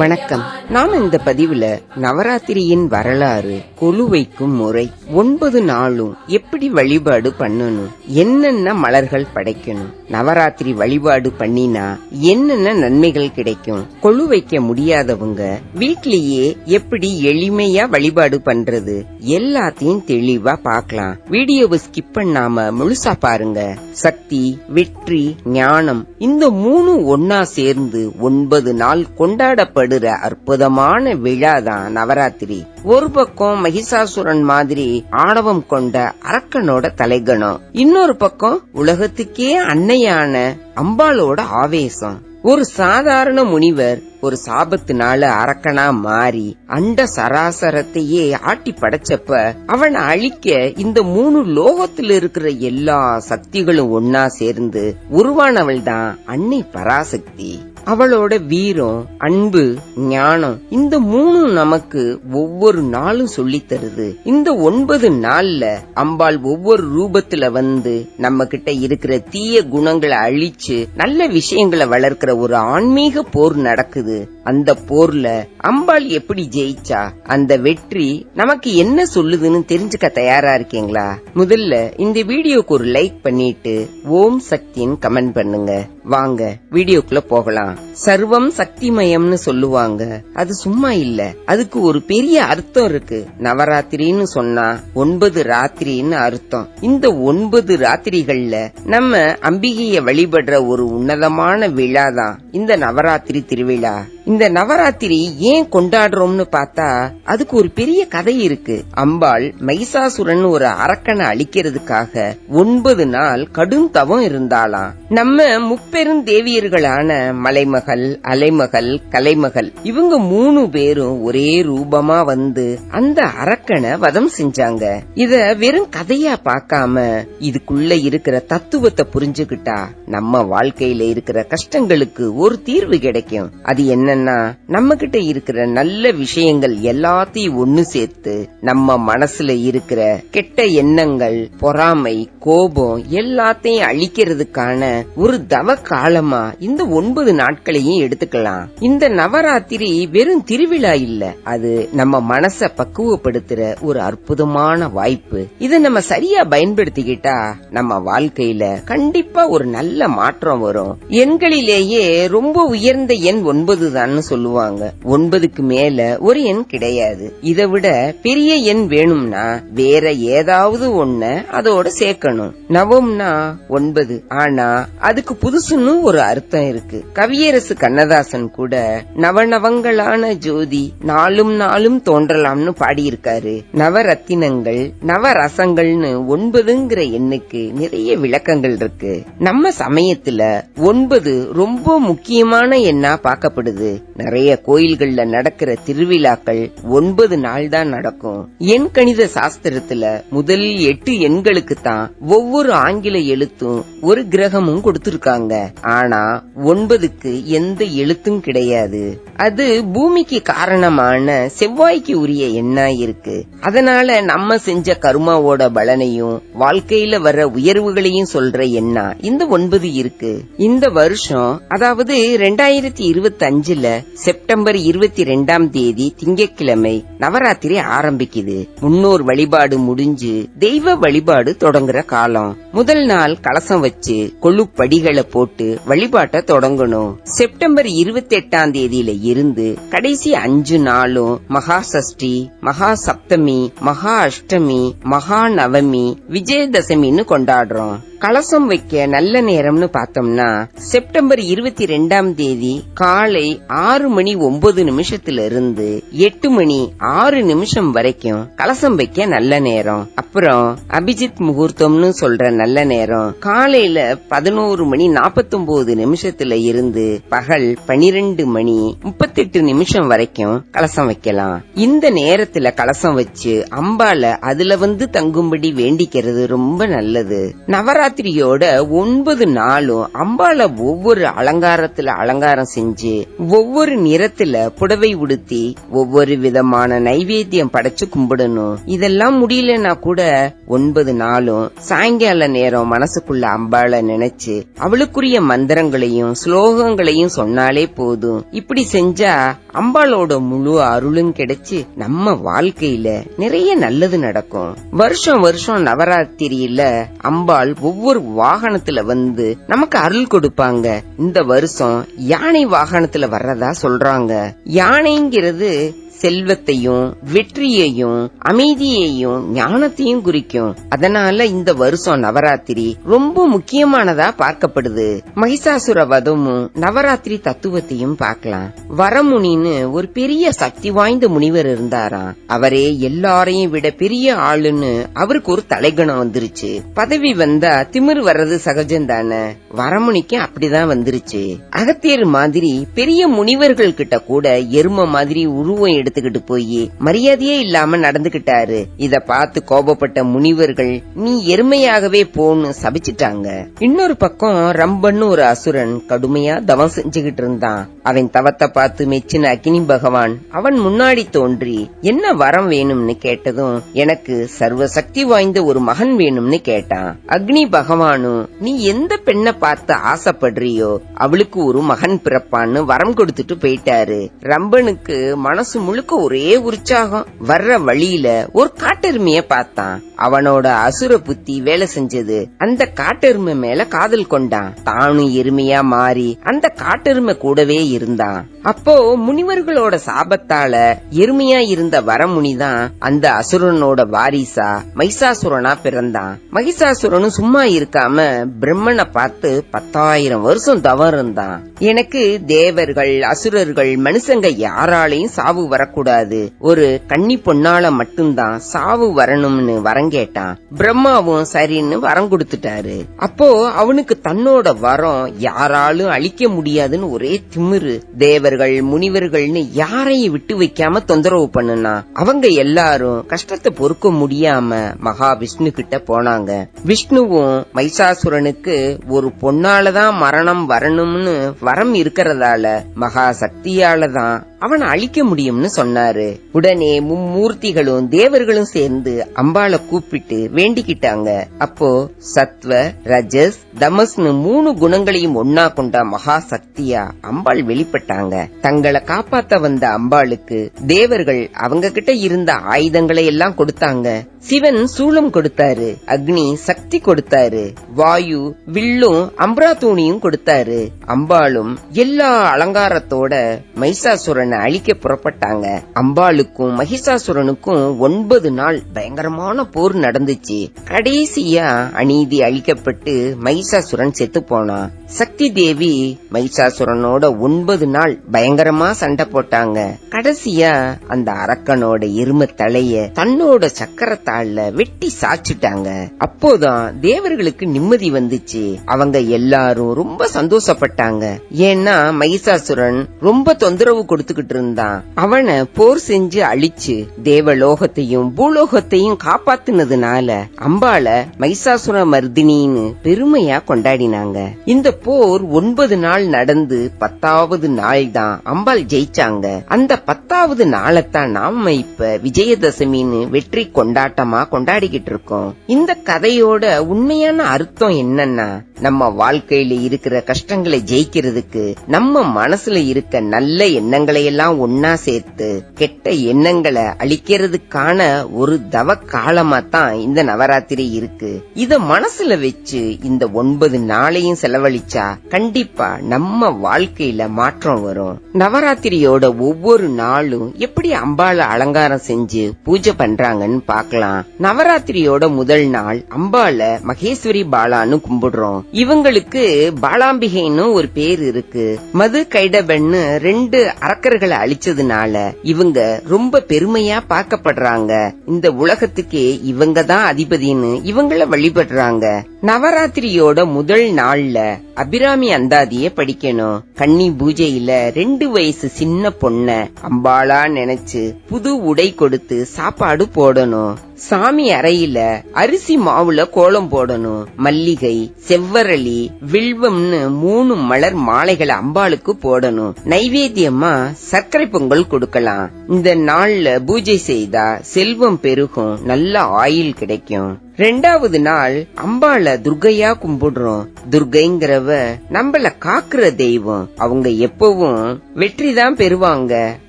வணக்கம். நான் இந்த பதிவுல நவராத்திரியின் வரலாறு கொலு வைக்கும் முறை ஒன்பது நாளும் எப்படி வழிபாடு பண்ணணும் என்னென்ன மலர்கள் படைக்கணும் நவராத்திரி வழிபாடு பண்ணினா என்னென்ன நன்மைகள் கிடைக்கும் கொலு வைக்க முடியாதவங்க வீட்லயே எப்படி எளிமையா வழிபாடு பண்றது எல்லாத்தையும் தெளிவா பார்க்கலாம். வீடியோவை ஸ்கிப் பண்ணாம முழுசா பாருங்க. சக்தி வெற்றி ஞானம் இந்த மூணு ஒன்னா சேர்ந்து ஒன்பது நாள் கொண்டாடப்படும் கொண்டாடுற அற்புதமான விழா தான் நவராத்திரி. ஒரு பக்கம் மகிஷாசுரன் மாதிரி ஆணவம் கொண்ட அரக்கனோட தலைகணம். இன்னொரு பக்கம் உலகத்துக்கே அன்னையான அம்பாளோட ஆவேசம். ஒரு சாதாரண முனிவர் ஒரு சாபத்தினால அரக்கனா மாறி அண்ட சராசரத்தையே ஆட்டி படைச்சப்ப அவனை அழிக்க இந்த மூணு லோகத்துல இருக்கிற எல்லா சக்திகளும் ஒன்னா சேர்ந்து உருவானவள் தான் அன்னை பராசக்தி. அவளோட வீரம் அன்பு ஞானம் இந்த மூணு நமக்கு ஒவ்வொரு நாளும் சொல்லி தருது இந்த ஒன்பது நாள்ல அம்பாள் ஒவ்வொரு ரூபத்துல வந்து நம்ம கிட்ட இருக்கிற தீய குணங்களை அழிச்சு நல்ல விஷயங்களை வளர்க்கிற ஒரு ஆன்மீக போர் நடக்குது. அந்த போர்ல அம்பாள் எப்படி ஜெயிச்சா அந்த வெற்றி நமக்கு என்ன சொல்லுதுன்னு தெரிஞ்சுக்க தயாரா இருக்கீங்களா? முதல்ல இந்த வீடியோக்கு ஒரு லைக் பண்ணிட்டு ஓம் சக்தின்னு கமெண்ட் பண்ணுங்க. வாங்க வீடியோக்குள்ள போகலாம். சர்வம் சக்திமயம்னு சொல்லுவாங்க. அது சும்மா இல்ல. அதுக்கு ஒரு பெரிய அர்த்தம் இருக்கு. நவராத்திரின்னு சொன்னா ஒன்பது ராத்திரின்னு அர்த்தம். இந்த ஒன்பது ராத்திரிகள்ல நம்ம அம்பிகைய வழிபடுற ஒரு உன்னதமான விழா தான் இந்த நவராத்திரி திருவிழா. இந்த நவராத்திரி ஏன் கொண்டாடுறோம்னு பார்த்தா அதுக்கு ஒரு பெரிய கதை இருக்கு. அம்பாள் மைசாசுரன் ஒரு அரக்கனை அழிக்கிறதுக்காக ஒன்பது நாள் கடும் தவம் இருந்தாளாம். நம்ம முப்பெரும் தேவியர்களான மலைமகள் அலைமகள் கலைமகள் இவங்க மூணு பேரும் ஒரே ரூபமா வந்து அந்த அரக்கனை வதம் செஞ்சாங்க. இத வெறும் கதையா பார்க்காம இதுக்குள்ள இருக்கிற தத்துவத்தை புரிஞ்சுகிட்டா நம்ம வாழ்க்கையில இருக்கிற கஷ்டங்களுக்கு ஒரு தீர்வு கிடைக்கும். அது என்ன என்னன்னா நம்ம கிட்ட இருக்கிற நல்ல விஷயங்கள் எல்லாத்தையும் ஒண்ணு சேர்த்து நம்ம மனசுல இருக்கிற கெட்ட எண்ணங்கள் பொறாமை கோபம் எல்லாத்தையும் அழிக்கிறதுக்கான ஒரு தவ காலமா இந்த ஒன்பது நாட்களையும் எடுத்துக்கலாம். இந்த நவராத்திரி வெறும் திருவிழா இல்ல அது நம்ம மனச பக்குவப்படுத்துற ஒரு அற்புதமான வாய்ப்பு. இதை நம்ம சரியா பயன்படுத்திக்கிட்டா நம்ம வாழ்க்கையில கண்டிப்பா ஒரு நல்ல மாற்றம் வரும். எண்களிலேயே ரொம்ப உயர்ந்த எண் ஒன்பது தான் சொல்லுவாங்க. ஒன்பதுக்கு மேல ஒரு எண் கிடையாது. இதை விட பெரிய எண் வேணும்னா வேற ஏதாவது ஒண்ண அதோட சேர்க்கணும். நவம்னா ஒன்பது. ஆனா அதுக்கு புதுசுன்னு ஒரு அர்த்தம் இருக்கு. கவியரசு கண்ணதாசன் கூட நவநவங்களான ஜோதி நாளும் நாளும் தோன்றலாம்னு பாடியிருக்காரு. நவரத்தினங்கள் நவரசங்கள்னு ஒன்பதுங்கிற எண்ணுக்கு நிறைய விளக்கங்கள் இருக்கு. நம்ம சமயத்துல ஒன்பது ரொம்ப முக்கியமான எண்ணா பார்க்கப்படுது. நிறைய கோயில்கள்ல நடக்கிற திருவிழாக்கள் ஒன்பது நாள் தான் நடக்கும். எண் கணித சாஸ்திரத்துல முதல் எட்டு எண்களுக்கு தான் ஒவ்வொரு ஆங்கில எழுத்தும் ஒரு கிரகமும் கொடுத்திருக்காங்க. ஆனா ஒன்பதுக்கு எந்த எழுத்தும் கிடையாது. அது பூமிக்கு காரணமான செவ்வாய்க்கு உரிய எண்ணா இருக்கு. அதனால நம்ம செஞ்ச கருமாவோட பலனையும் வாழ்க்கையில வர உயர்வுகளையும் சொல்ற எண்ணா இந்த ஒன்பது இருக்கு. இந்த வருஷம் அதாவது ரெண்டாயிரத்தி இருபத்தி அஞ்சுல செப்டம்பர் இருபத்தி ரெண்டாம் தேதி திங்கட்கிழமை நவராத்திரி ஆரம்பிக்குது. முன்னோர் வழிபாடு முடிஞ்சு தெய்வ வழிபாடு தொடங்குற காலம். முதல் நாள் கலசம் வச்சு கொழுப்படிகளை போட்டு வழிபாட்டை தொடங்கணும். செப்டம்பர் இருபத்தி எட்டாம் தேதியில இருந்து கடைசி அஞ்சு நாளும் மகா சஷ்டி மகா சப்தமி மகா அஷ்டமி மகா நவமி விஜயதசமின்னு கொண்டாடுறோம். கலசம் வைக்க நல்ல நேரம்னு பார்த்தோம்னா செப்டம்பர் இருபத்தி ரெண்டாம் தேதி காலை ஆறு மணி ஒன்பது நிமிஷத்துல இருந்து எட்டு மணி ஆறு நிமிஷம் வரைக்கும் கலசம் வைக்க நல்ல நேரம். அப்புறம் அபிஜித் முகூர்த்தம்னு சொல்ற நல்ல நேரம். காலையில பதினோரு மணி நாப்பத்தொன்பது நிமிஷத்துல இருந்து பகல் பனிரெண்டு மணி முப்பத்தெட்டு நிமிஷம் வரைக்கும் கலசம் வைக்கலாம். இந்த நேரத்துல கலசம் வச்சு அம்பால அதுல வந்து தங்கும்படி வேண்டிக்கிறது ரொம்ப நல்லது. நவராத்திரியோட ஒன்பது நாளும் அம்பால ஒவ்வொரு அலங்காரத்துல அலங்காரம் செஞ்சு ஒவ்வொரு நிறத்துல புடவை உடுத்தி ஒவ்வொரு விதமான நைவேத்தியம் படைச்சு கும்பிடணும். இதெல்லாம் முடியலன்னா கூட ஒன்பது நாளும் சாயங்கால நேரம் மனசுக்குள்ள அம்பாள நினைச்சு அவளுக்குரிய மந்திரங்களையும் ஸ்லோகங்களையும் சொன்னாலே போதும். இப்படி செஞ்சா அம்பாளோட முழு அருளும் கிடைச்சு நம்ம வாழ்க்கையில நிறைய நல்லது நடக்கும். வருஷம் வருஷம் நவராத்திரியில அம்பாள் ஒவ்வொரு வாகனத்துல வந்து நமக்கு அருள் கொடுப்பாங்க. இந்த வருஷம் யானை வாகனத்துல வர்றதா சொல்றாங்க. யானைங்கிறது செல்வத்தையும் வெற்றியையும் அமைதியையும் ஞானத்தையும் குறிக்கும். அதனால இந்த வருஷம் நவராத்திரி ரொம்ப முக்கியமானதா பார்க்கப்படுது. மகிஷாசுர வதமும் நவராத்திரி தத்துவத்தையும் பார்க்கலாம். வரமுனின்னு ஒரு பெரிய சக்தி வாய்ந்த முனிவர் இருந்தாராம் அவரே எல்லாரையும் விட பெரிய ஆளுன்னு அவருக்கு ஒரு தலைகணம் வந்துருச்சு. பதவி வந்தா திமிரு வர்றது சகஜம் தானே. வரமுனிக்கு அப்படிதான் வந்துருச்சு. அகத்தியர் மாதிரி பெரிய முனிவர்கள் கிட்ட கூட எரும மாதிரி உருவம் எடுத்துக்கிட்டு போய் மரியாதையே இல்லாம நடந்துகிட்டாரு. இத பார்த்து கோபப்பட்ட முனிவர்கள் நீ எருமையாகவே போன்னு சபிச்சிட்டாங்க. இன்னொரு பக்கம் ரம்பன்னு ஒரு அசுரன் கடுமையா தவம் செஞ்சுகிட்டு இருந்தான். அவன் தவத்தை பார்த்து மெச்சின அக்னி பகவான் அவன் முன்னாடி தோன்றி என்ன வரம் வேணும்னு கேட்டதும் எனக்கு சர்வ சக்தி வாய்ந்த ஒரு மகன் வேணும்னு கேட்டான். அக்னி பகவானும் நீ எந்த பெண்ண பார்த்து ஆசைப்படுறியோ அவளுக்கு ஒரு மகன் பிறப்பான்னு வரம் கொடுத்துட்டு போயிட்டாரு. ரம்பனுக்கு மனசு முழு முழுக்க ஒரே உற்சாகம். வர்ற வழியில ஒரு காட்டெருமைய பார்த்தான். அவனோட அசுர புத்தி வேலை செஞ்சது. அந்த காட்டெருமை மேல காதல் கொண்டான். தானும் எருமையா மாறி அந்த காட்டெருமை கூடவே இருந்தான். அப்போ முனிவர்களோட சாபத்தால எருமையா இருந்த வரமுனிதான் அந்த அசுரனோட வாரிசா மைசாசுரனா பிறந்தான். மகிஷாசுரனும் சும்மா இருக்காம பிரம்மனை பார்த்து பத்தாயிரம் வருஷம் தவம் இருந்தான் எனக்கு தேவர்கள் அசுரர்கள் மனுஷங்க யாராலையும் சாவு வரக்கூடாது. ஒரு கன்னி பொண்ணால மட்டும்தான் சாவு வரணும்னு வரம் கேட்டான். பிரம்மாவும் சரின்னு வரம் கொடுத்துட்டாரு. அப்போ அவனுக்கு தன்னோட வரம் யாராலும் அழிக்க முடியாதுன்னு ஒரே திமிரு. தேவர்கள் முனிவர்கள்னு யாரையும் விட்டு வைக்காம தொந்தரவு பண்ணுனா அவங்க எல்லாரும் கஷ்டத்தை பொறுக்க முடியாம மகா விஷ்ணு கிட்ட போனாங்க. விஷ்ணுவும் மைசாசுரனுக்கு ஒரு பொண்ணாலதான் மரணம் வரணும்னு வரம் இருக்கிறதால மகா சக்தியாலதான் அவனை அழிக்க முடியும்னு சொன்னாரு. உடனே மும்மூர்த்திகளும் தேவர்களும் சேர்ந்து அம்பாளை கூப்பிட்டு வேண்டிக்கிட்டாங்க. அப்போ சத்வ ரஜஸ் தமஸ்னு மூணு குணங்களையும் ஒன்னா கொண்ட மகா சக்தியா அம்பாள் வெளிப்பட்டாங்க. தங்களை காப்பாத்த வந்த அம்பாளுக்கு தேவர்கள் அவங்க கிட்ட இருந்த ஆயுதங்களை எல்லாம் கொடுத்தாங்க. சிவன் சூளம் கொடுத்தாரு அக்னி சக்தி கொடுத்தாரு வாயு வில்லும் அம்ராத்தூணியும் கொடுத்தாரு. அம்பாளும் எல்லா அலங்காரத்தோட மைசாசுரனை அழிக்க புறப்பட்டாங்க. அம்பாளுக்கும் மகிஷாசுரனுக்கும் ஒன்பது நாள் பயங்கரமான போர் நடந்துச்சு. கடைசியா அநீதி அழிக்கப்பட்டு மைசாசுரன் செத்து போனான். சக்தி தேவி மைசாசுரனோட ஒன்பது நாள் பயங்கரமா சண்டை போட்டாங்க. கடைசியா அந்த அரக்கனோட எரும தலைய தன்னோட சக்கரத்தாள்ல வெட்டி சாச்சிட்டாங்க அப்போதான் தேவர்களுக்கு நிம்மதி வந்துச்சு. அவங்க எல்லாரும் ரொம்ப சந்தோஷப்பட்டாங்க. ஏன்னா மைசாசுரன் ரொம்ப தொந்தரவு கொடுத்துக்கிட்டு இருந்தான். அவனை போர் செஞ்சு அழிச்சு தேவலோகத்தையும் பூலோகத்தையும் காப்பாத்துனதுனால அம்பாள மைசாசுர மர்தினின்னு பெருமையா கொண்டாடினாங்க. இந்த போர் ஒன்பது நாள் நடந்து பத்தாவது நாள் தான் அம்பாள் ஜெயிச்சாங்க. அந்த பத்தாவது நாளைத்தான் நாம இப்ப விஜயதசமின்னு வெற்றி கொண்டாட்டமா கொண்டாடிக்கிட்டு இருக்கோம். இந்த கதையோட உண்மையான அர்த்தம் என்னன்னா நம்ம வாழ்க்கையில இருக்கிற கஷ்டங்களை ஜெயிக்கிறதுக்கு நம்ம மனசுல இருக்க நல்ல எண்ணங்களை எல்லாம் ஒன்னா சேர்த்து கெட்ட எண்ணங்களை அழிக்கிறதுக்கான ஒரு தவ காலமா தான் இந்த நவராத்திரி இருக்கு. இத மனசுல வச்சு இந்த ஒன்பது நாளையும் செலவழிச்சா கண்டிப்பா நம்ம வாழ்க்கையில மாற்றம் வரும். நவராத்திரியோட ஒவ்வொரு நாளும் எப்படி அம்பாள அலங்காரம் செஞ்சு பூஜை பண்றாங்கன்னு பார்க்கலாம். நவராத்திரியோட முதல் நாள் அம்பாள மகேஸ்வரி பாலான்னு கும்பிடுறோம். இவங்களுக்கு பாலாம்பிகைன்னு ஒரு பேர் இருக்கு. மது கைடபென்னு ரெண்டு அரக்கர்களை அழிச்சதுனால இவங்க ரொம்ப பெருமையா பார்க்கப்படுறாங்க. இந்த உலகத்துக்கே இவங்க தான் அதிபதின்னு இவங்கள வழிபடுறாங்க. நவராத்திரியோட முதல் நாள்ல அபிராமி அந்தாதிய படிக்கணும். கன்னி பூஜையில ரெண்டு வயசு சின்ன பொண்ண அம்பாளா நினைச்சு புது உடை கொடுத்து சாப்பாடு போடணும். சாமி அறையில அரிசி மாவுல கோலம் போடணும். மல்லிகை செவ்வரளி வில்வம்னு மூணு மலர் மாலைகளை அம்பாளுக்கு போடணும். நைவேத்தியமா சர்க்கரை பொங்கல் கொடுக்கலாம். இந்த நாள்ல பூஜை செய்தா செல்வம் பெருகும். நல்ல ஆயில் கிடைக்கும். ரெண்டாவது நாள் அம்பாள துர்கையா கும்பிடுறோம். துர்கைங்கிறவ நம்மள காக்குற தெய்வம். அவங்க எப்பவும் வெற்றி தான் பெறுவாங்க.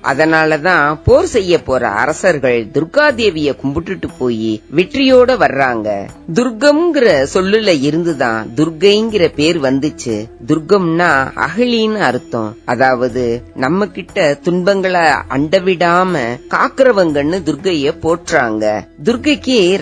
அதனாலதான் போர் செய்ய போற அரசர்கள் துர்கா தேவிய கும்பிட்டுட்டு போய் வெற்றியோட வர்றாங்க. துர்கம்ங்கிற சொல்லுல இருந்துதான் துர்கைங்கிற பேர் வந்துச்சு. துர்கம்னா அகலின்னு அர்த்தம். அதாவது நம்ம கிட்ட துன்பங்களை அண்டவிடாம காக்குறவங்கன்னு துர்கைய போற்றாங்க. துர்கைக்கு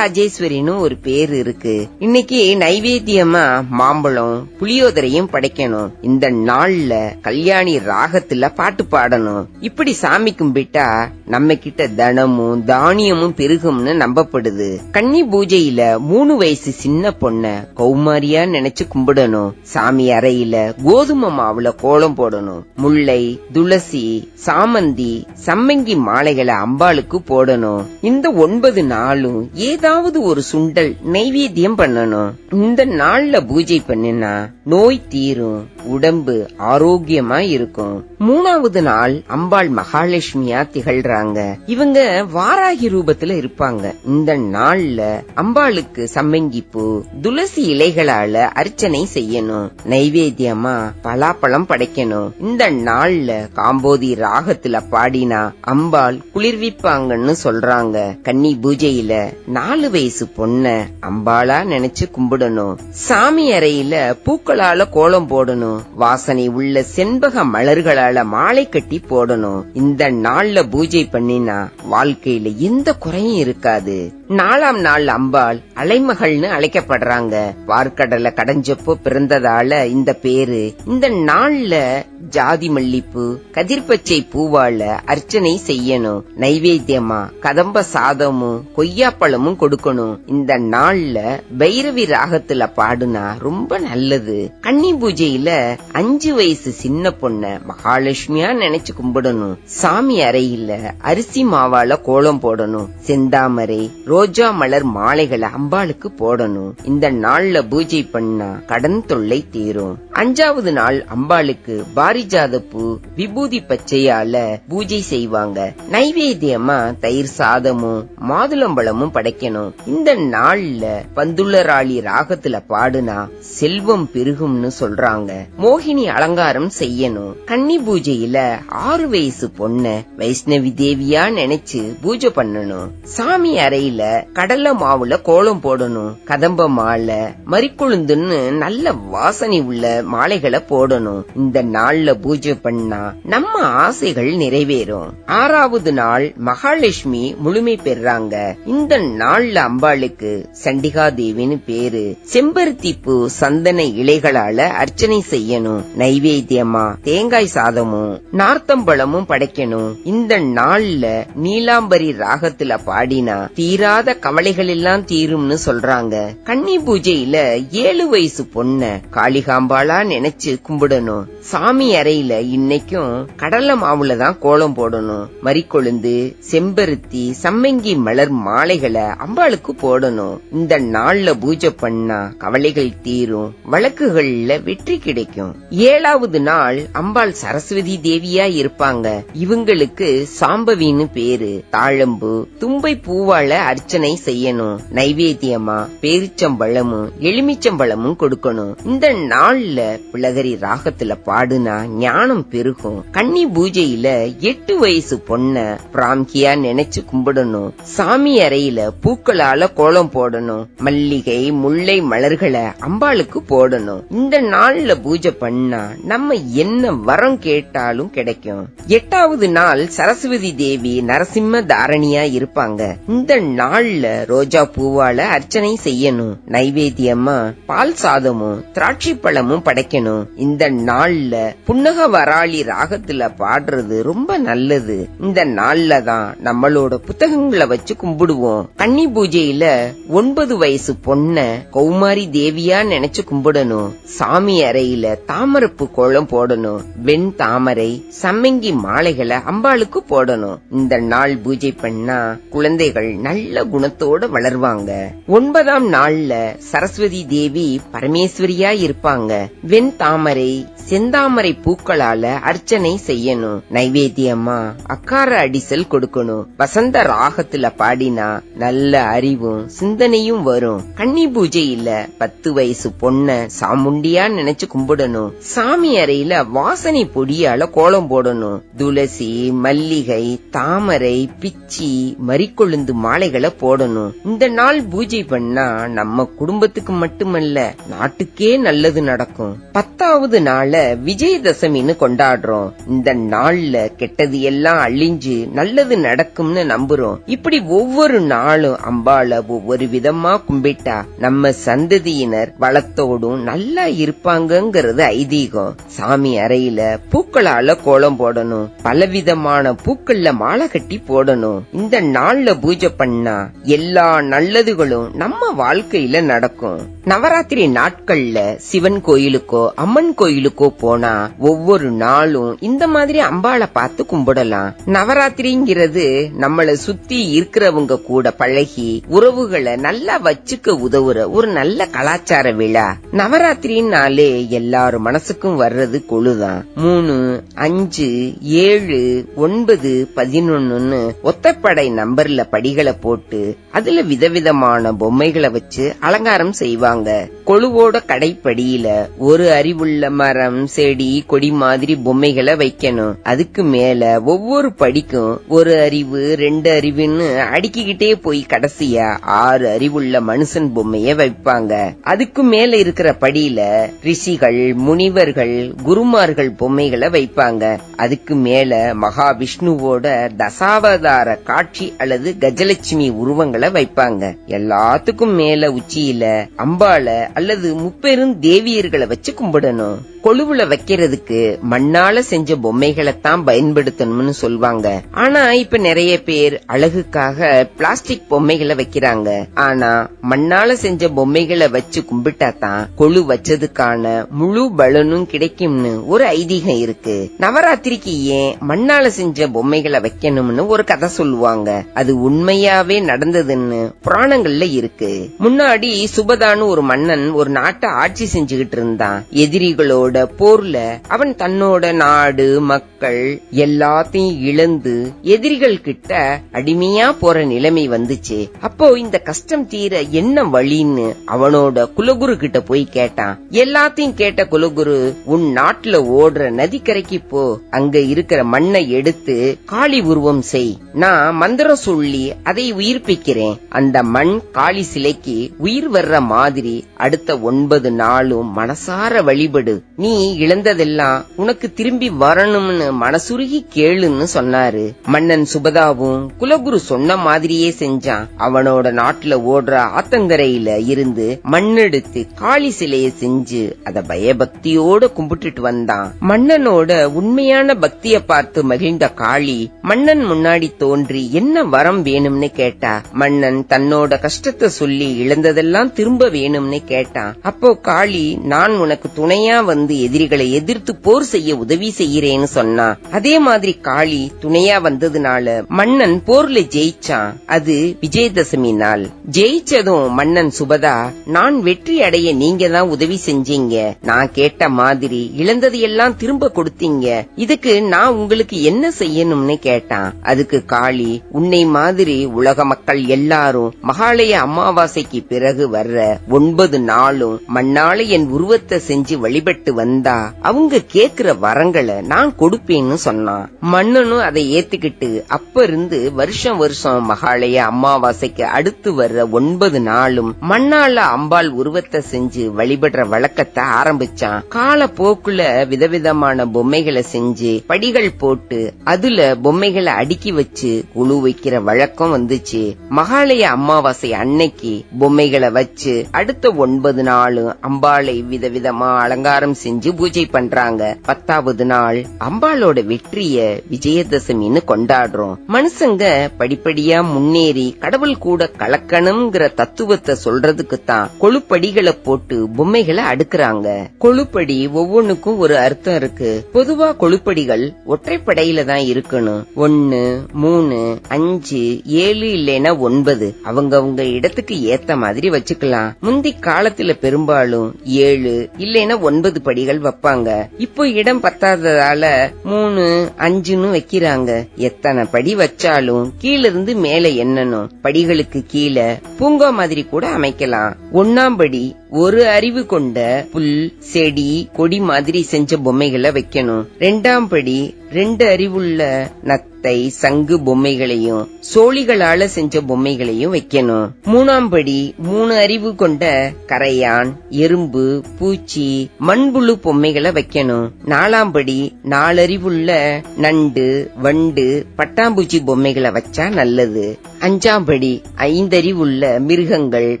ராஜராஜேஸ்வரின்னு ஒரு பேர் இருக்கு. இன்னைக்கு நைவேத்தியமா மாம்பழம் புளியோதரையும் படைக்கணும். இந்த நாள்ல கல்யாணி ராகத்துல பாட்டு பாடணும். இப்படி சாமி கும்பிட்டா நம்ம கிட்ட தனமும் தானியமும் பெருகும்னு நம்பப்படுது. கன்னி பூஜையில மூணு வயசு சின்ன பொண்ண கௌமாரியா நினைச்சு கும்பிடணும். சாமி அறையில கோதுமை மாவுல கோலம் போடணும். முல்லை துளசி சாமந்தி சம்மங்கி மாலைகளை அம்பாளுக்கு போடணும். இந்த ஒன்பது நாளும் ஏதாவது ஒரு சுண்டல் நைவேத்தியம் பண்ணணும். இந்த நாள்ல பூஜை பண்ணினா நோய் தீரும் உடம்பு ஆரோக்கியமா இருக்கும். மூணாவது நாள் அம்பாள் மகாலட்சுமியா திகழ்றாங்க. இவங்க வாராகி ரூபத்துல இருப்பாங்க. இந்த நாள்ல அம்பாளுக்கு சம்மங்கி பூ துளசி இலைகளால அர்ச்சனை செய்யணும். நைவேத்தியமா பலாப்பழம் படைக்கணும். இந்த நாள்ல காம்போதி ராகத்துல பாடினா அம்பாள் குளிர்விப்பாங்கன்னு சொல்றாங்க. கன்னி பூஜையில நாலு வயசு பொண்ண அம்பாளா நினைச்சு கும்பிடணும். சாமி அறையில பூக்களால கோலம் போடணும். வாசனை உள்ள செண்பக மலர்களால மாலை கட்டி போடணும். இந்த நாள்ல பூஜை பண்ணினா வாழ்க்கையில எந்த குறையும் இருக்காது. நாலாம் நாள் அம்பாள் அலைமகள்னு அழைக்கப்படுறாங்க. பார்க்கடலை கடைஞ்சப்போ பிறந்ததால இந்த பேரு. இந்த நாள்ல ஜாதி மல்லிப்பூ கதிர்பச்சை பூவால அர்ச்சனை செய்யணும். நைவேத்தியமா கதம்ப சாதமும் கொய்யாப்பழமும் கொடுக்கணும். இந்த நாள்ல பைரவி ராகத்துல பாடுனா ரொம்ப நல்லது. கன்னி பூஜையில அஞ்சு வயசு சின்ன பொண்ண மகாலட்சுமியா நினைச்சு கும்பிடணும். சாமி அறையில அரிசி மாவால கோலம் போடணும். செந்தாமரை ரோஜா மலர் மாலைகளை அம்பாளுக்கு போடணும். இந்த நாள்ல பூஜை பண்ணா கடன் தொல்லை தீரும். அஞ்சாவது நாள் அம்பாளுக்கு பாரிஜாத பூ விபூதி பச்சையால பூஜை செய்வாங்க. நைவேத்தியமா தயிர் சாதமும் மாதுளம்பழமும் படைக்கணும். இந்த நாள்ல பந்துள்ளராளி ராகத்துல பாடுனா செல்வம் பெருகும்னு சொல்றாங்க. மோகினி அலங்காரம் செய்யணும். கன்னி பூஜையில ஆறு வயசு பொண்ண வைஷ்ணவி தேவியா நினைச்சு பூஜை பண்ணணும். சாமி அறையில கடல மாவுல கோலம் போடணும் கதம்ப மாலை மறிக்குழுந்துன்னு நல்ல வாசனை உள்ள மாலைகளை போடணும். இந்த நாள்ல பூஜை பண்ணா நம்ம ஆசைகள் நிறைவேறும். ஆறாவது நாள் மகாலட்சுமி முழுமை பெறாங்க. இந்த நாள்ல அம்பாளுக்கு சண்டிகா தேவின்னு பேரு. செம்பருத்தி பூ சந்தன இலைகளால அர்ச்சனை செய்யணும். நைவேத்தியமா தேங்காய் சாதமும் நார்த்தம்பழமும் படைக்கணும். இந்த நாள்ல நீலாம்பரி ராகத்துல பாடினா தீரா தீராத கவலைகள் எல்லாம் தீரும்னு சொல்றாங்க. கன்னி பூஜையில ஏழு வயசு பொண்ண காளிகாம்பாளா நினைச்சு கும்பிடணும். சாமி அறையில இன்னைக்கும் கடலை மாவுல தான் கோலம் போடணும். மறிக்கொழுந்து செம்பருத்தி சம்மங்கி மலர் மாலைகளை அம்பாளுக்கு போடணும். இந்த நாள்ல பூஜை பண்ணா கவலைகள் தீரும் வழக்குகள்ல வெற்றி கிடைக்கும். ஏழாவது நாள் அம்பாள் சரஸ்வதி தேவியா இருப்பாங்க. இவங்களுக்கு சாம்பவின்னு பேரு. தாழம்பு தும்பை பூவால அர்ச்சனை செய்யணும். நைவேத்தியமா பேரிச்சம்பழமும் எலுமிச்சம்பழமும் கொடுக்கணும். இந்த நாள்ல பிளகரி ராகத்துல பாடுனா ஞானம் பெருகும். கன்னி பூஜையில எட்டு வயசு பொண்ண பிராம்கியா நினைச்சு கும்பிடணும். சாமி அறையில பூக்களால கோலம் போடணும். மல்லிகை முல்லை மலர்களை அம்பாளுக்கு போடணும். இந்த நாள்ல பூஜை பண்ணா நம்ம என்ன வரம் கேட்டாலும் கிடைக்கும். எட்டாவது நாள் சரஸ்வதி தேவி நரசிம்ம தாரணியா இருப்பாங்க. இந்த நாள் நாள்ல ரோஜா பூவால அர்ச்சனை செய்யணும். நைவேத்தியமா பால் சாதமும் திராட்சை பழமும் படைக்கணும். இந்த நாள்ல புன்னக வராளி ராகத்துல பாடுறது ரொம்ப நல்லது. இந்த நாள்ல தான் நம்மளோட புத்தகங்களை வச்சு கும்பிடுவோம். கன்னி பூஜையில ஒன்பது வயசு பொண்ண கௌமாரி தேவியா நினைச்சு கும்பிடணும். சாமி அறையில தாமரப்பு கோலம் போடணும். வெண் தாமரை சம்மங்கி மாலைகளை அம்பாளுக்கு போடணும். இந்த நாள் பூஜை பண்ணா குழந்தைகள் நல்ல நல்ல குணத்தோட வளருவாங்க. ஒன்பதாம் நாள்ல சரஸ்வதி தேவி பரமேஸ்வரியா இருப்பாங்க வெண் தாமரை செந்தாமரை பூக்களால அர்ச்சனை செய்யணும். நைவேத்தியமா? அக்கார அடிசல் கொடுக்கணும். வசந்த ராகத்துல பாடினா நல்ல அறிவும் சிந்தனையும் வரும். கன்னி பூஜையில பத்து வயசு பொண்ண சாமுண்டியா நினைச்சு கும்பிடணும். சாமி அறையில வாசனை பொடியால கோலம் போடணும். துளசி மல்லிகை தாமரை பிச்சி மறிக்கொழுந்து மாலைகளை போடணும். இந்த நாள் பூஜை பண்ணா நம்ம குடும்பத்துக்கு மட்டுமல்ல நாட்டுக்கே நல்லது நடக்கும். பத்தாவது நாள விஜயதசமின்னு கொண்டாடுறோம். இந்த நாள்ல கெட்டது எல்லாம் அழிஞ்சு நல்லது நடக்கும்னு நம்புறோம். இப்படி ஒவ்வொரு நாளும் அம்பாள ஒவ்வொரு விதமா கும்பிட்டா நம்ம சந்ததியினர் வளத்தோடும் நல்லா இருப்பாங்கங்கிறது ஐதீகம். சாமி அறையில பூக்களால கோலம் போடணும். பலவிதமான பூக்கள்ல மாலை கட்டி போடணும். இந்த நாள்ல பூஜை பண்ணா எல்லா நல்லதுகளும் நம்ம வாழ்க்கையில நடக்கும். நவராத்திரி நாட்கள்ல சிவன் கோயிலுக்கோ அம்மன் கோயிலுக்கோ போனா ஒவ்வொரு நாளும் இந்த மாதிரி அம்பாளை பார்த்து கும்பிடலாம். நவராத்திரிங்கிறது நம்மள சுத்தி இருக்கிறவங்க கூட பழகி உறவுகளை நல்லா வச்சுக்க உதவுற ஒரு நல்ல கலாச்சார விழா. நவராத்திரினாலே எல்லாரும் மனசுக்கும் வர்றது கொழுதான். மூணு அஞ்சு ஏழு ஒன்பது பதினொன்னு ஒத்தப்படை நம்பர்ல படிகளை போட்டு அதுல விதவிதமான பொம்மைகளை வச்சு அலங்காரம் செய்வாங்க. கொழுவோட கடைப்படியில ஒரு அறிவுள்ள மரம் செடி கொடி மாதிரி பொம்மைகளை வைக்கணும். அதுக்கு மேல ஒவ்வொரு படிக்கும் ஒரு அறிவு ரெண்டு அறிவுன்னு அடுக்கிக்கிட்டே போய் கடைசியா ஆறு அறிவுள்ள மனுஷன் பொம்மைய வைப்பாங்க. அதுக்கு மேல இருக்கிற படியில ரிஷிகள் முனிவர்கள் குருமார்கள் பொம்மைகளை வைப்பாங்க. அதுக்கு மேல மகாவிஷ்ணுவோட தசாவதார காட்சி அல்லது கஜலட்சுமி உருவங்களை வைப்பாங்க. எல்லாத்துக்கும் மேல உச்சியில அம்பாள அல்லது முப்பெரும் தேவியர்களை வச்சு கும்பிடணும். கொழுவுல வைக்கிறதுக்கு மண்ணால செஞ்ச பொம்மைகளை தான் பயன்படுத்தணும்னு சொல்வாங்க. ஆனா இப்ப நிறைய பேர் அழகுக்காக பிளாஸ்டிக் பொம்மைகளை வைக்கிறாங்க. ஆனா மண்ணால செஞ்ச பொம்மைகளை வச்சு கும்பிட்டா தான் கொழு வச்சதுக்கான முழு பலனும் கிடைக்கும்னு ஒரு ஐதீகம் இருக்கு. நவராத்திரிக்கு ஏன் மண்ணால செஞ்ச பொம்மைகளை வைக்கணும்னு ஒரு கதை சொல்லுவாங்க. அது உண்மையாவே நடந்ததுன்னு புராணங்கள்ல இருக்கு. முன்னாடி சுபதான்னு ஒரு மன்னன் ஒரு நாட்டை ஆட்சி செஞ்சுகிட்டு இருந்தான். எதிரிகளோட போர்ல அவன் தன்னோட நாடு மக்கள் எல்லாத்தையும் இழந்து எதிரிகள் கிட்ட அடிமையா போற நிலைமை வந்துச்சு. அப்போ இந்த கஷ்டம் தீர என்ன வழின்னு அவனோட குலகுரு கிட்ட போய் கேட்டான். எல்லாத்தையும் கேட்ட குலகுரு உன் நாட்டுல ஓடுற நதிக்கரைக்கு போ. அங்க இருக்கிற மண்ணை எடுத்து காளி உருவம் செய். நான் மந்திரம் சொல்லி அதை உயிர்ப்பிக்கிறேன். அந்த மண் காளி சிலைக்கு உயிர் வர்ற மாதிரி அடுத்த ஒன்பது நாளும் மனசார வழிபடு. நீ இழந்ததெல்லாம் உனக்கு திரும்பி வரணும்னு மனசுருகி கேளுன்னு சொன்னாரு. மன்னன் சுபதாவும் குலகுரு சொன்ன மாதிரியே செஞ்சான். அவனோட நாட்டுல ஓடுற ஆத்தங்கரையில இருந்து மண்ணெடுத்து காளி சிலைய செஞ்சு அத பயபக்தியோட கும்பிட்டுட்டு வந்தான். மன்னனோட உண்மையான பக்திய பார்த்து மகிழ்ந்த காளி மன்னன் முன்னாடி தோன்றி என்ன வரம் வேணும்னு கேட்டா. மன்னன் தன்னோட கஷ்டத்தை சொல்லி இழந்ததெல்லாம் திரும்ப வேணும்னு கேட்டான். அப்போ காளி நான் உனக்கு துணையா வந்து எதிரிகளை எதிர்த்து போர் செய்ய உதவி செய்யறேன்னு சொன்னான் அதே மாதிரி காளி துணையா வந்ததுனால மன்னன் போர்ல ஜெயிச்சான். அது விஜயதசமி நாள். ஜெயிச்சதும் மன்னன் சுபதா நான் வெற்றி அடைய நீங்க தான் உதவி செஞ்சீங்க. நான் கேட்ட மாதிரி இழந்தது எல்லாம் திரும்ப கொடுத்தீங்க. இதுக்கு நான் உங்களுக்கு என்ன செய்யணும்னு கேட்டான். அதுக்கு காளி உன்னை மாதிரி உலக மக்கள் எல்லாரும் மகாலய அமாவாசைக்கு பிறகு வர்ற ஒன்பது நாளும் மண்ணால என் உருவத்தை செஞ்சு வழிபட்டு வந்தா அவங்க கேக்குற வரங்களை நான் கொடுப்பேன்னு சொன்னான் மன்னனும் அதை ஏத்துக்கிட்டு அப்ப இருந்து வருஷம் வருஷம் மகாலய அமாவாசைக்கு அடுத்து வர்ற ஒன்பது நாளும் மண்ணால அம்பாள் உருவத்தை செஞ்சு வழிபடுற வழக்கத்தை ஆரம்பிச்சான். கால போக்குல விதவிதமான பொம்மைகளை செஞ்சு படிகள் போட்டு அதுல பொம்மைகளை அடுக்கி வச்சு குழு வைக்கிற வழக்கம் வந்துச்சு. மகாலய அமாவாசை அன்னைக்கு பொம்மைகளை வச்சு அடுத்த ஒன்பது நாளும் அம்பாளை விதவிதமா அலங்காரம் செஞ்சு செஞ்சு பூஜை பண்றாங்க. பத்தாவது நாள் அம்பாளோட வெற்றிய விஜயதசமின்னு கொண்டாடுறோம். மனுஷங்க படிப்படியா முன்னேறி கடவுள் கூட கலக்கணுங்கிற தத்துவத்தை சொல்றதுக்கு தான் கொழுப்படிகளை போட்டு பொம்மைகளை அடுக்குறாங்க. கொழுப்படி ஒவ்வொன்னுக்கும் ஒரு அர்த்தம் இருக்கு. பொதுவா கொழுப்படிகள் ஒற்றைப்படையில தான் இருக்கணும். ஒன்னு மூணு அஞ்சு ஏழு இல்லைன்னா ஒன்பது. அவங்கவுங்க இடத்துக்கு ஏத்த மாதிரி வச்சுக்கலாம். முந்தி காலத்துல பெரும்பாலும் ஏழு இல்லைன்னா ஒன்பது படி அடிகள் வைப்பாங்க. இப்போ இடம் பத்தாததால மூணு அஞ்சுன்னு வைக்கிறாங்க. எத்தனை படி வச்சாலும் கீழ இருந்து மேல என்னனும் படிகளுக்கு கீழே பூங்கா மாதிரி கூட அமைக்கலாம். ஒன்னாம் படி ஒரு அறிவு கொண்ட புல் செடி கொடி மாதிரி செஞ்ச பொம்மைகளை வைக்கணும். ரெண்டாம் படி ரெண்டு அறிவுள்ள நத்த சங்கு பொம்மைகளையும் சோழிகளால செஞ்ச பொம்மைகளையும் வைக்கணும். மூணாம் படி மூணு அறிவு கொண்ட கரையான் எறும்பு பூச்சி மண்புழு பொம்மைகளை வைக்கணும். நாலாம் படி நாலறிவுள்ள நண்டு வண்டு பட்டாம்பூச்சி பொம்மைகளை வச்சா நல்லது. அஞ்சாம் படி ஐந்தறிவுள்ள மிருகங்கள்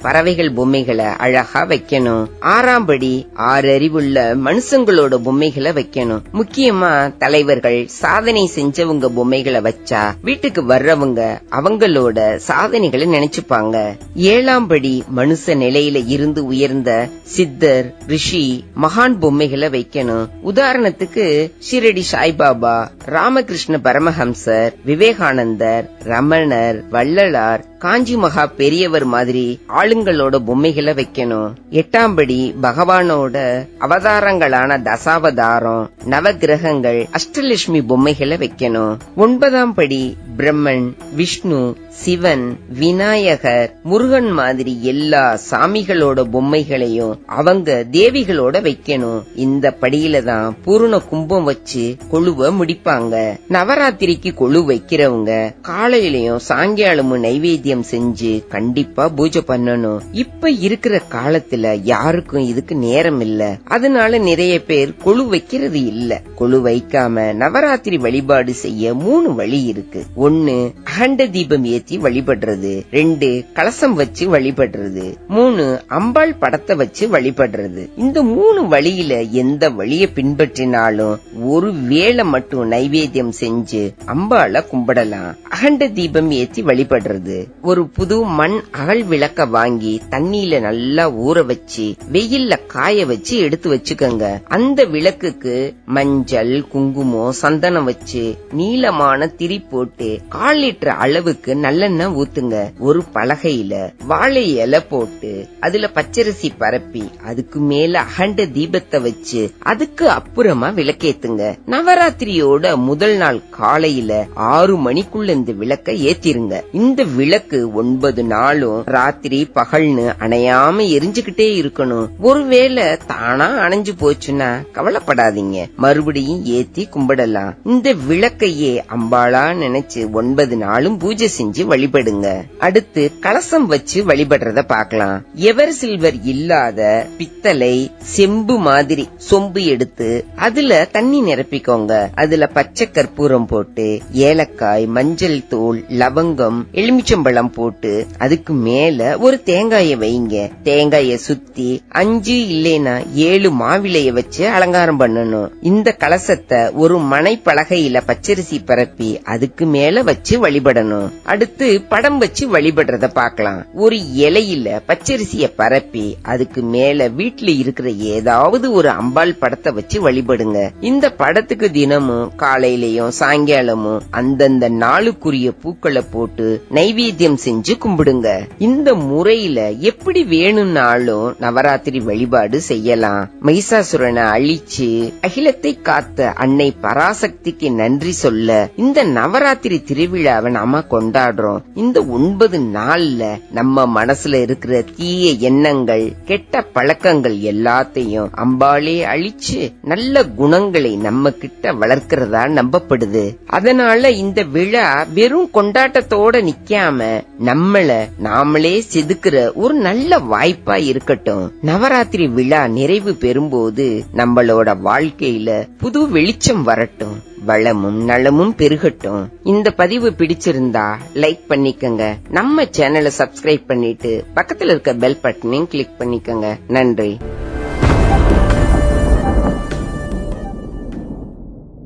பறவைகள் பொம்மைகளை அழகா வைக்கணும். ஆறாம் படி ஆறு அறிவுள்ள மனுஷங்களோட பொம்மைகளை வைக்கணும். முக்கியமா தலைவர்கள் சாதனை செஞ்சவங்க பொம்மைகள் வச்சா வீட்டுக்கு வர்றவங்க அவங்களோட சாதனைகளை நினைச்சுப்பாங்க. ஏழாம் படி மனுஷ நிலையில இருந்து உயர்ந்த சித்தர் ரிஷி மகான் பொம்மைகளை வைக்கணும். உதாரணத்துக்கு ஷிரடி சாய்பாபா ராமகிருஷ்ண பரமஹம்சர் விவேகானந்தர் ரமணர் வள்ளலார் காஞ்சி மகா பெரியவர் மாதிரி ஆளுங்களோட பொம்மைகளை வைக்கணும். எட்டாம் படி பகவானோட அவதாரங்களான தசாவதாரம் நவகிரகங்கள் அஷ்டலட்சுமி பொம்மைகளை வைக்கணும். ஒன்பதாம் படி பிரம்மன் விஷ்ணு சிவன் விநாயகர் முருகன் மாதிரி எல்லா சாமிகளோட பொம்மைகளையும் அவங்க தேவிகளோட வைக்கணும். இந்த படியில தான் பூர்ண கும்பம் வச்சு கொழுவ முடிப்பாங்க. நவராத்திரிக்கு கொழு வைக்கிறவங்க காலையிலயும் சாயங்காலமும் நைவேத்தியம் செஞ்சு கண்டிப்பா பூஜை பண்ணணும். இப்ப இருக்கிற காலத்துல யாருக்கும் இதுக்கு நேரம் இல்ல. அதனால நிறைய பேர் கொழு வைக்கிறது இல்ல. கொழு வைக்காம நவராத்திரி வழிபாடு செய்ய மூணு வழி இருக்கு. ஒன்னு அகண்ட தீபம் ஏத்தி வழிபடுறது. ரெண்டு கலசம் வச்சு வழிபடுறது. மூணு அம்பாள் படத்தை வச்சு வழிபடுறது. இந்த மூணு வழியில எந்த வழிய பின்பற்றினாலும் ஒரு வேளை மட்டும் நைவேத்தியம் செஞ்சு அம்பாள கும்பிடலாம். அகண்ட தீபம் ஏத்தி வழிபடுறது. ஒரு புது மண் அகல் விளக்க வாங்கி தண்ணியில நல்லா ஊற வச்சு வெயில்ல காய வச்சு எடுத்து வச்சுக்கோங்க. அந்த விளக்குக்கு மஞ்சள் குங்குமம் சந்தனம் வச்சு நீளமான திரி போட்டு கால் லிட்டர் அளவுக்கு நல்லெண்ணெய் ஊத்துங்க. ஒரு பலகையில வாழை இலை போட்டு அதுல பச்சரிசி பரப்பி அதுக்கு மேல அகண்ட தீபத்தை வச்சு அதுக்கு அப்புறமா விளக்கேத்துங்க. நவராத்திரியோட முதல் நாள் காலையில ஆறு மணிக்குள்ள இந்த விளக்க ஏத்திருங்க. இந்த விளக்கு ஒன்பது நாளும் ராத்திரி பகல்னு அணையாம எரிஞ்சுகிட்டே இருக்கணும். ஒருவேளை தானா அணைஞ்சு போச்சுன்னா கவலைப்படாதீங்க. மறுபடியும் ஏத்தி கும்பிடலாம். இந்த விளக்கையே அம்பாளா நினைச்சு ஒன்பது நாளும் பூஜை செஞ்சு வழிபடுங்க. அடுத்து கலசம் வச்சு வழிபடுறத பார்க்கலாம். எவர் சில்வர் இல்லாத பித்தளை செம்பு மாதிரி சொம்பு எடுத்து அதுல தண்ணி நிரப்பிக்கோங்க. அதுல பச்சை கற்பூரம் போட்டு ஏலக்காய் மஞ்சள் தூள் லவங்கம் எலுமிச்சம்பழம் போட்டு அதுக்கு மேல ஒரு தேங்காய வைங்க. தேங்காய சுத்தி அஞ்சு இல்லைனா ஏழு மாவிளைய வச்சு அலங்காரம் பண்ணணும். இந்த கலசத்தை ஒரு மனை பலகையில பச்சரிசி பரப்பி அதுக்கு மேல வச்சு வழிபடணும். அடுத்து படம் வச்சு வழிபடுறத பார்க்கலாம். ஒரு இலையில பச்சரிசிய பரப்பி அதுக்கு மேல வீட்டுல இருக்கிற ஏதாவது ஒரு அம்பாள் படத்தை வச்சு வழிபடுங்க. இந்த படத்துக்கு தினமும் காலையிலயும் சாயங்காலமும் அந்தந்த நாளுக்குரிய பூக்களை போட்டு நைவேத்தியம் செஞ்சு கும்பிடுங்க. இந்த முறையில எப்படி வேணும்னாலும் நவராத்திரி வழிபாடு செய்யலாம். மைசாசுரனை அழிச்சு அகிலத்தை காத்த அன்னை பராசக்திக்கு நன்றி சொல்ல இந்த நவராத்திரி திருவிழாவை நாம கொண்டாடுறோம். இந்த ஒன்பது நாள்ல நம்ம மனசுல இருக்கிற தீய எண்ணங்கள் கெட்ட பழக்கங்கள் எல்லாத்தையும் அம்பாளே அழிச்சு நல்ல குணங்களை நம்ம கிட்ட வளர்க்கிறதா நம்பப்படுது. அதனால இந்த விழா வெறும் கொண்டாட்டத்தோட நிக்காம நம்மள நாமளே செதுக்குற ஒரு நல்ல வாய்ப்பா இருக்கட்டும். நவராத்திரி விழா நிறைவு பெறும்போது நம்மளோட வாழ்க்கையில புது வெளிச்சம் வரட்டும். வளமும் நலமும் பெருகட்டும். இந்த பதிவு பிடிச்சிருந்தா லைக் பண்ணிக்கங்க. நம்ம சேனலை சப்ஸ்கிரைப் பண்ணிட்டு பக்கத்துல இருக்க பெல் பட்டனையும் கிளிக் பண்ணிக்கங்க. நன்றி.